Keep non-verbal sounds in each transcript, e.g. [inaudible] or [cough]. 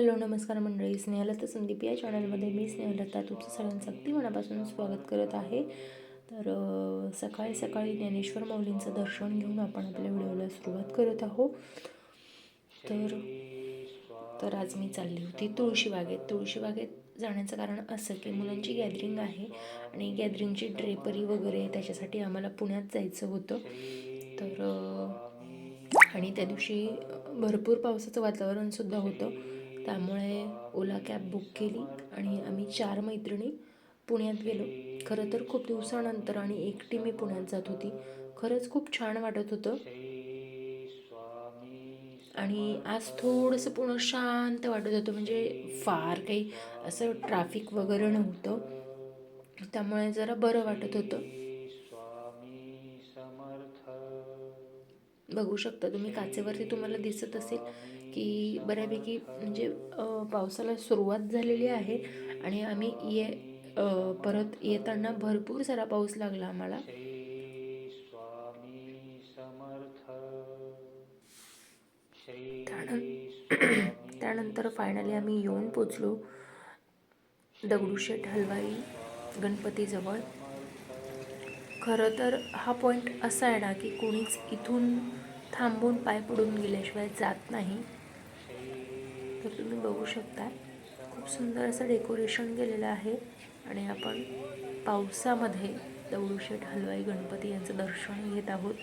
Hello नमस्कार मंडळी. स्नेहलता संदीप या चॅनलमध्ये मी स्नेहलता तुमचं सगळ्यांचं अगदी मनापासून स्वागत करत आहे. तर सकाळी सकाळी ज्ञानेश्वर माऊलींचं दर्शन घेऊन आपण आपल्या व्हिडिओला सुरुवात करत आहोत. तर तर आज मी चालली होती तुळशीबागेत तुळशीबागेत जाण्याचं कारण असं की मुलांची गॅदरिंग आहे आणि गॅदरिंगची ड्रेपरी वगैरे त्याच्यासाठी आम्हाला पुण्यात जायचं होतं. तर आणि त्या दिवशी भरपूर पावसाचं वातावरणसुद्धा होतं. त्यामुळे ओला कॅब बुक केली आणि आम्ही चार मैत्रिणी पुण्यात गेलो. खरं तर खूप दिवसानंतर आणि एकटी मी पुण्यात जात होती. खरंच खूप छान वाटत होतं. आणि आज थोडंसं पुणं शांत वाटत होतं. म्हणजे फार काही असं ट्रॅफिक वगैरे नव्हतं. त्यामुळे जरा बरं वाटत होतं. बघू शकता तुम्ही काचेवरती तुम्हाला दिसत असेल. की बऱ्यापैकी म्हणजे पावसाला सुरुवात झालेली आहे आणि आम्ही ये परत येताना भरपूर सारा पाऊस लागला आम्हाला. [clears throat] त्यानंतर फायनली आम्ही येऊन पोचलो दगडूशेठ हलवाई गणपतीजवळ. खरं तर हा पॉईंट असा आहे ना की कोणीच इथून थांबून पाय पडून गेल्याशिवाय जात नाही. तर तुम्ही बघू शकता खूप सुंदर असं डेकोरेशन केलेलं आहे आणि आपण पावसामध्ये दगडूशेठ हलवाई गणपती यांचं दर्शन घेत आहोत.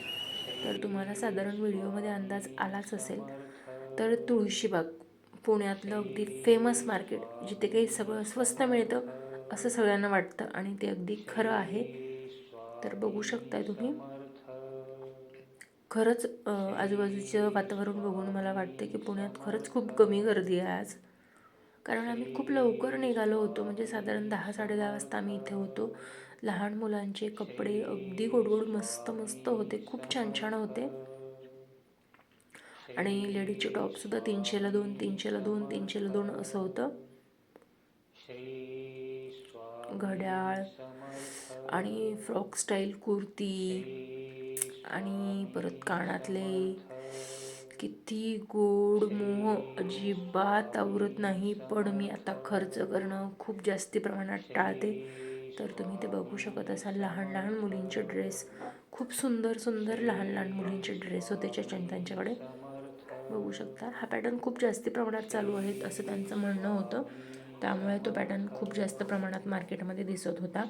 तर तुम्हाला साधारण व्हिडिओमध्ये अंदाज आलाच असेल. तर तुळशीबाग पुण्यातलं अगदी फेमस मार्केट जिथे काही सगळं स्वस्त मिळतं असं सगळ्यांना वाटतं आणि ते अगदी खरं आहे. तर बघू शकताय तुम्ही. खरंच आजूबाजूचं वातावरण बघून मला वाटतं की पुण्यात खरंच खूप कमी गर्दी आहे आज. कारण आम्ही खूप लवकर निघालो होतो. म्हणजे साधारण दहा साडेदहा वाजता आम्ही इथे होतो. लहान मुलांचे कपडे अगदी गोडगोड मस्त मस्त होते. खूप छान छान होते. आणि लेडीजचे टॉपसुद्धा तीनशेला दोन तीनशेला दोन तीनशेला दोन असं होतं. घड्याळ आणि फ्रॉक स्टाईल कुर्ती आणि परत कानातले किती गोड मोह अजिबात आवरत नाही पण मी आता खर्च करणं खूप जास्ती प्रमाणात टाळते. तर तुम्ही ते बघू शकत असाल लहान लहान मुलींचे ड्रेस. खूप सुंदर सुंदर लहान लहान मुलींचे ड्रेस होते चचन त्यांच्याकडे. बघू शकता हा पॅटर्न खूप जास्ती प्रमाणात चालू आहेत असं त्यांचं म्हणणं होतं. त्यामुळे तो पॅटर्न खूप जास्त प्रमाणात मार्केटमध्ये दिसत होता.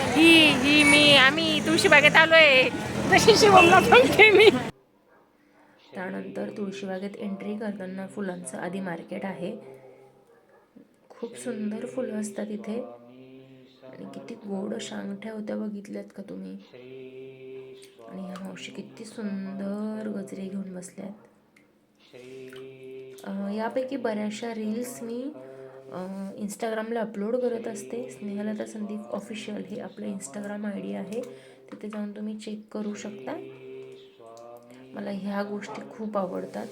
ही ही मी आम्ही तुळशीबागेत आलोय. तशी शिवमला सांगते मी. त्यानंतर तुळशीबागेत एंट्री करताना फुलांचं आधी मार्केट आहे. खूप सुंदर फुलं असतात इथे. आणि किती गोड शांगठ्या होत्या बघितल्यात का तुम्ही? आणि ह्या मावशी किती सुंदर गजरे घेऊन बसल्यात. यापैकी बऱ्याचशा रील्स मी इंस्टाग्रामला अपलोड करत असते. स्नेहलता संदीप ऑफिशियल हे आपलं इंस्टाग्राम आय डी आहे. तिथे जाऊन तुम्ही चेक करू शकता. मला ह्या गोष्टी खूप आवडतात.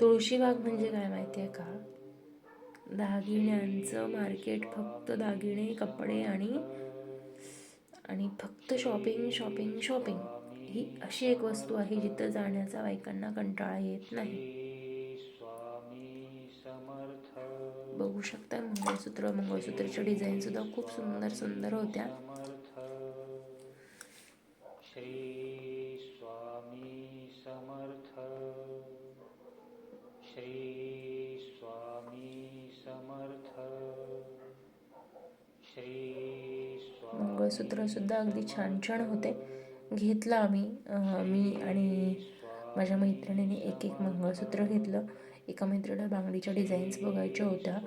तुळशीबाग म्हणजे काय माहिती आहे का? दागिन्यांचं मार्केट फक्त दागिने कपडे आणि आणि फक्त शॉपिंग शॉपिंग शॉपिंग ही अशी एक वस्तू आहे जिथं जाण्याचा बायकांना कंटाळा येत नाही. बघू शकता. मंगळसूत्र मंगळसूत्राच्या डिझाईन सुद्धा खूप सुंदर सुंदर होत्या. मंगळसूत्र सुद्धा अगदी छान छान होते. घेतलं आम्ही मी आणि माझ्या मैत्रिणीने एक एक मंगळसूत्र घेतलं. एका मैत्रिणीला बांगडीच्या डिझाईन्स बघायच्या होत्या.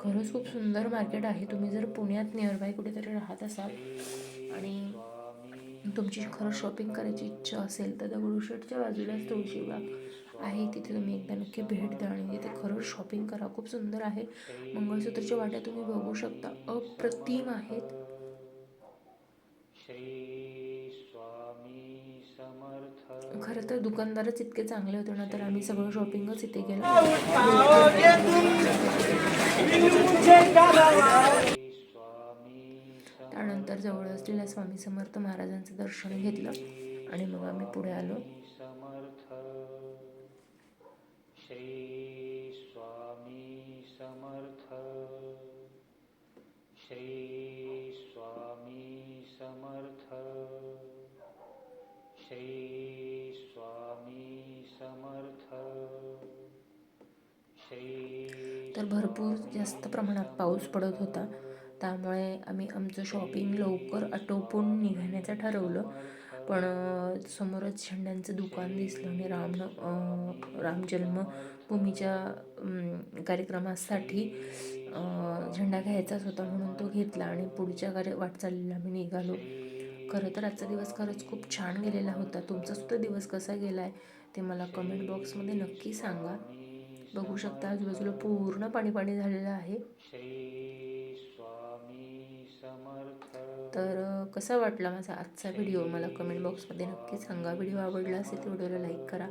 खरंच खूप सुंदर मार्केट आहे. तुम्ही जर पुण्यात नियरबाय कुठेतरी राहत असाल आणि तुमची खरं शॉपिंग करायची इच्छा असेल तर दगडूशेठच्या बाजूलाच तुळशीबाग आहे. तिथे तुम्ही एकदा नक्की भेट द्या आणि तिथे खरंच शॉपिंग करा. खूप सुंदर आहे. मंगळसूत्रच्या वाट्या तुम्ही बघू शकता. अप्रतिम आहेत. खरं तर दुकानदारच इतके चांगले होते ना तर आम्ही सगळं शॉपिंगच इथे केलं. त्यानंतर जवळ असलेल्या स्वामी समर्थ महाराजांचं दर्शन घेतलं आणि मग आम्ही पुढे आलो. श्री स्वामी समर्थ श्री तर भरपूर जास्त प्रमाणात पाऊस पडत होता. त्यामुळे आम्ही आमचं शॉपिंग लवकर आटोपून निघण्याचं ठरवलं. पण समोरच झेंड्यांचं दुकान दिसलं आणि राम राम जन्मभूमीच्या कार्यक्रमासाठी झेंडा घ्यायचाच होता म्हणून तो घेतला आणि पुढच्या कार्य वाटचालीला आम्ही निघालो. खरं तर आजचा दिवस खरंच खूप छान गेलेला होता. तुमचासुद्धा दिवस कसा गेला आहे ते मला कमेंट बॉक्समध्ये नक्की सांगा. बघू शकता. आजूबाजूला पूर्ण पाणी पाणी झालेलं आहे. तर कसा वाटला माझा आजचा व्हिडिओ? मला कमेंट बॉक्समध्ये नक्की सांगा. व्हिडिओ आवडला असेल तर व्हिडिओला लाईक करा.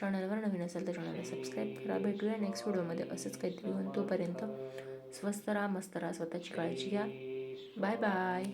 चॅनलवर नवीन असेल तर चॅनलला सबस्क्राईब करा. भेटूया नेक्स्ट व्हिडिओमध्ये असंच काहीतरी होऊन तोपर्यंत स्वस्त राहा मस्त राहा. स्वतःची काळजी घ्या. Bye bye